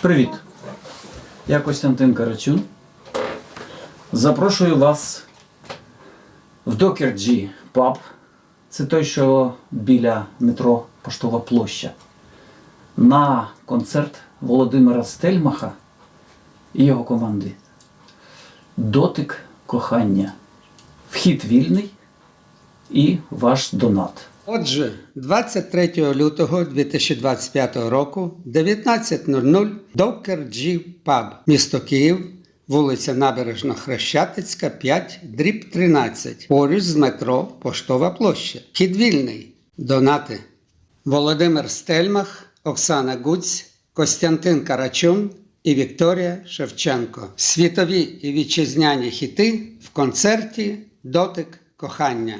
Привіт! Я Костянтин Карачун. Запрошую вас в Докерджі паб. Це той, що біля метро Поштова площа. На концерт Володимира Стельмаха і його команди. Дотик кохання. Вхід вільний і ваш донат. Отже, 23 лютого 2025 року 19.00 Докер G Pub, місто Київ, вулиця Набережно-Хрещатицька, 5, дріб 13, поруч з метро Поштова площа. Вхід вільний. Донати. Володимир Стельмах, Оксана Гуць, Костянтин Карачун і Вікторія Шевченко. Світові і вітчизняні хіти в концерті Дотик кохання.